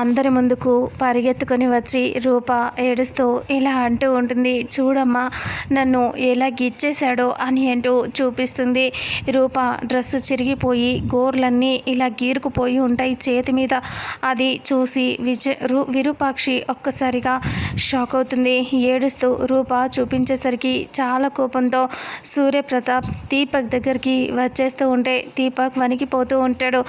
అందరి ముందుకు పరిగెత్తుకొని వచ్చి రూప ఏడుస్తూ ఇలా అంటూ ఉంటుంది చూడమ్మా నన్ను ఎలా గిచ్చేశాడో అని అంటూ చూపిస్తుంది. రూప డ్రెస్సు చిరిగిపోయి గోర్లన్నీ ఇలా గీరుకుపోయి ఉంటాయి. చేతి మీద అది చూసి విజ రూ విరూపాక్షి ఒక్కసారిగా షాక్ అవుతుంది. ఏడుస్తూ రూప చూపించేసరికి చాలా కోపంతో సూర్యప్రతాప్ దీపక్ దగ్గరికి వచ్చేస్తూ ఉంటే దీపక్ వణికిపోతూ ఉంటాడు.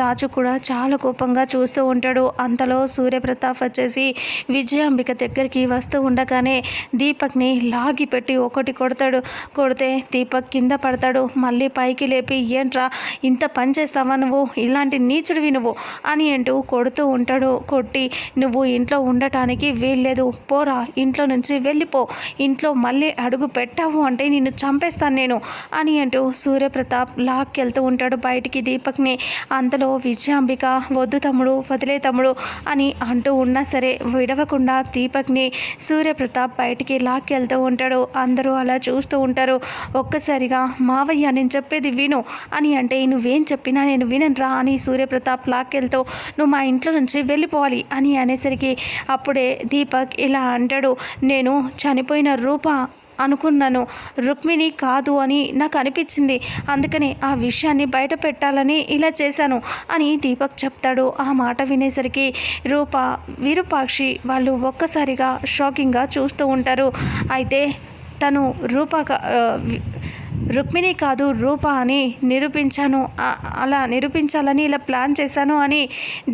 రాజు కూడా చాలా కోపంగా చూస్తూ ఉంటాడు. అంతలో సూర్యప్రతాప్ వచ్చేసి విజయాంబిక దగ్గరికి వస్తూ ఉండగానే దీపక్ని లాగి పెట్టి ఒకటి కొడతాడు. కొడితే దీపక్ కింద పడతాడు. మళ్ళీ పైకి లేపి ఏంట్రా ఇంత పని చేస్తావా నువ్వు? ఇలాంటి నీచుడివి నువ్వు? అని అంటూ కొడుతూ ఉంటాడు. కొట్టి నువ్వు ఇంట్లో ఉండటానికి వీల్లేదు. పోరా ఇంట్లో నుంచి వెళ్ళిపో. ఇంట్లో మళ్ళీ అడుగు పెట్టావు అంటే నిన్ను చంపేస్తాను నేను. అని అంటూ సూర్యప్రతాప్ లాక్కెళ్తూ ఉంటాడు బయటికి. దీపక్ని అంతలో విజయాంబిక వద్దు తమ్ముడు వదిలే తమ్ముడు. అని అంటూ ఉన్నా సరే విడవకుండా దీపక్ని సూర్యప్రతాప్ బయటికి లాక్కెళ్తూ ఉంటాడు. అందరూ అలా చూస్తూ ఉంటారు. ఒక్కసారిగా మావయ్య నేను చెప్పేది విను. అని అంటే నువ్వేం చెప్పినా నేను వినరా అని సూర్యప్రతాప్ లాక్కెళ్తూ నువ్వు మా ఇంట్లో నుంచి వెళ్ళిపోవాలి అని అనేసరికి అప్పుడే దీపక్ ఇలా అంటాడు. నేను చనిపోయిన రూప అనుకున్నాను. రుక్మిణి కాదు అని నాకు అనిపించింది. అందుకని ఆ విషయాన్ని బయట పెట్టాలని ఇలా చేశాను అని దీపక్ చెప్తాడు. ఆ మాట వినేసరికి రూప విరూపాక్షి వాళ్ళు ఒక్కసారిగా షాకింగ్గా చూస్తూ ఉంటారు. అయితే తను రూప రుక్మిణి కాదు రూప అని నిరూపించాను. అలా నిరూపించాలని ఇలా ప్లాన్ చేశాను అని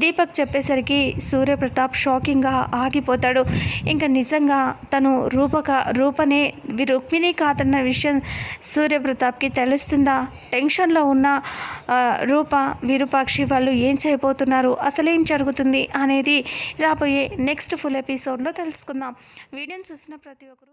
దీపక్ చెప్పేసరికి సూర్యప్రతాప్ షాకింగ్గా ఆగిపోతాడు. ఇంకా నిజంగా తను రూపక రూపనే రుక్మిణి కాదన్న విషయం సూర్యప్రతాప్కి తెలుస్తుందా? టెన్షన్లో ఉన్న రూప విరూపాక్షి వాళ్ళు ఏం చేయబోతున్నారు? అసలేం జరుగుతుంది అనేది రాబోయే నెక్స్ట్ ఫుల్ ఎపిసోడ్లో తెలుసుకుందాం. వీడియోని చూసిన ప్రతి ఒక్కరు